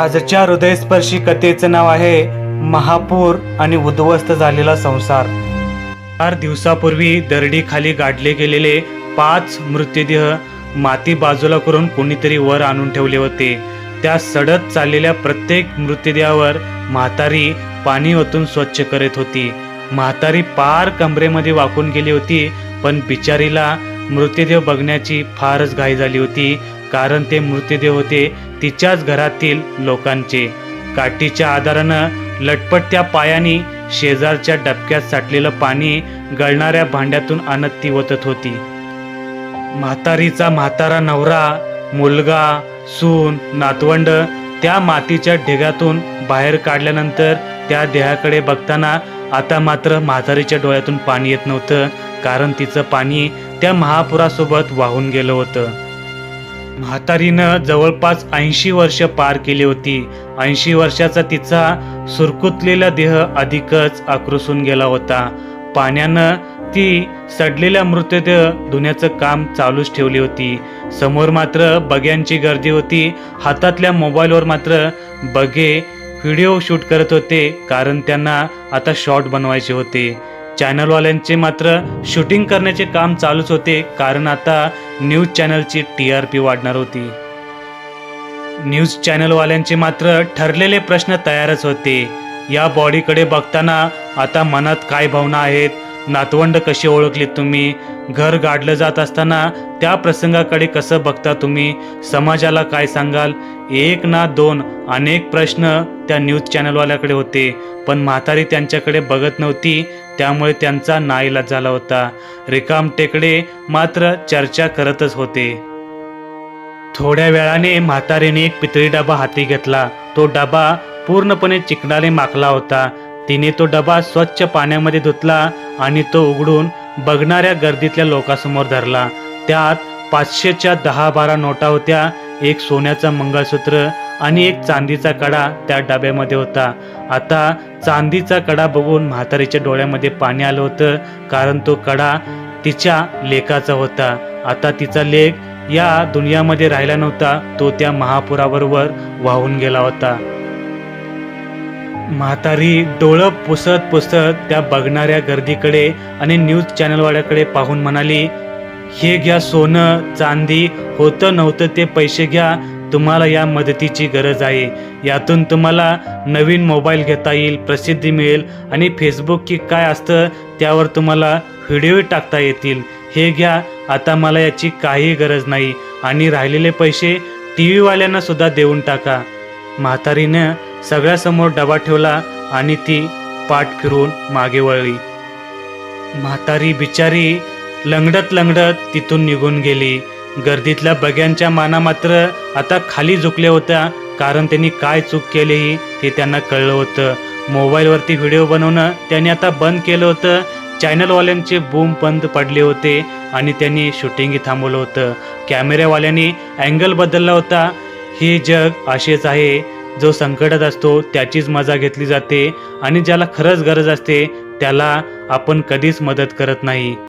आजच्या हृदयस्पर्शी कथेचं नाव आहे महापूर आणि उद्ध्वस्त झालेला संसार. चार दिवसापूर्वी दरडीखाली गाडले गेलेले पाच मृतदेह माती बाजूला करून कोणीतरी वर आणून ठेवले होते. त्या सडत चाललेल्या प्रत्येक मृतदेहावर म्हातारी पाणी ओतून स्वच्छ करत होती. म्हातारी पार कमरेमध्ये वाकून गेली होती पण बिचारीला मृतदेह बघण्याची फारच घाई झाली होती. कारण ते मृतदेह होते तिच्याच घरातील लोकांचे. काठीच्या आधारानं लटपटत्या पायाने शेजारच्या डबक्यात साठलेलं पाणी गळणाऱ्या भांड्यातून आणत ती ओतत होती. म्हातारीचा म्हातारा नवरा मुलगा सून नातवंड त्या मातीच्या ढेगातून बाहेर काढल्यानंतर त्या देहाकडे बघताना आता मात्र म्हातारीच्या डोळ्यातून पाणी येत नव्हतं कारण तिचं पाणी त्या महापुरासोबत वाहून गेलं होतं. म्हातारीनं जवळपास ऐंशी वर्ष पार केली होती. ऐंशी वर्षाचा तिचा सुरकुतलेला देह अधिकच आक्रोशून गेला होता. पाण्यानं ती सडलेल्या मृतदेह धुण्याचं काम चालूच ठेवली होती. समोर मात्र बग्यांची गर्दी होती. हातातल्या मोबाईलवर मात्र बगे व्हिडिओ शूट करत होते कारण त्यांना आता शॉट बनवायचे होते. चॅनलवाल्यांचे मात्र शूटिंग करण्याचे काम चालूच होते कारण आता न्यूज चॅनलची टी आर पी वाढणार होती. न्यूज चॅनलवाल्यांचे मात्र ठरलेले प्रश्न तयारच होते. या बॉडीकडे बघताना आता मनात काय भावना आहेत नातवंड कशी ओळखली तुम्ही घर गाडलं जात असताना त्या प्रसंगाकडे कसं बघता तुम्ही समाजाला काय सांगाल? एक ना दोन अनेक प्रश्न त्या न्यूज चॅनलवाल्याकडे होते पण म्हातारी त्यांच्याकडे बघत नव्हती त्यामुळे त्यांचा नाईलाज झाला होता. रिकाम टेकडे मात्र चर्चा करतच होते. थोड्या वेळाने म्हातारीने एक पितळी डबा हाती घेतला. तो डबा पूर्णपणे चिकणाने माखला होता. तिने तो डबा स्वच्छ पाण्यामध्ये धुतला आणि तो उघडून बघणाऱ्या गर्दीतल्या लोकांसमोर धरला. त्यात पाचशेच्या दहा बारा नोटा होत्या एक सोन्याचा मंगळसूत्र आणि एक चांदीचा कडा त्या डब्यामध्ये होता. आता चांदीचा कडा बघून म्हातारीच्या डोळ्यामध्ये पाणी आलं होतं कारण तो कडा तिच्या लेखाचा होता. आता तिचा लेख या दुनियामध्ये राहिला नव्हता तो त्या महापुराबरोबर वाहून गेला होता. म्हातारी डोळं पुसत पुसत त्या बघणाऱ्या गर्दीकडे आणि न्यूज चॅनलवाल्याकडे पाहून म्हणाली हे घ्या सोनं चांदी होतं नव्हतं ते पैसे घ्या तुम्हाला या मदतीची गरज आहे. यातून तुम्हाला नवीन मोबाईल घेता येईल प्रसिद्धी मिळेल आणि फेसबुक की काय असतं त्यावर तुम्हाला व्हिडिओ टाकता येतील. हे घ्या आता मला याची काही गरज नाही आणि राहिलेले पैसे टी व्हीवाल्यांना सुद्धा देऊन टाका. म्हातारीनं सगळ्यासमोर डबा ठेवला आणि ती पाठ फिरून मागे वळली. म्हातारी बिचारी लंगडत लंगडत तिथून निघून गेली. गर्दीतल्या बग्यांच्या माना मात्र आता खाली झुकल्या होत्या. कारण त्यांनी काय चूक केली ते त्यांना कळलं होतं. मोबाईलवरती व्हिडिओ बनवणं त्यांनी आता बंद केलं होतं. चॅनलवाल्यांचे बूम बंद पडले होते आणि त्यांनी शूटिंगही थांबवलं होतं. कॅमेऱ्यावाल्यांनी अँगल बदलला होता. हे जग असेच आहे. जो संकटात असतो त्याचीच मजा घेतली जाते आणि ज्याला खरंच गरज असते त्याला आपण कधीच मदत करत नाही.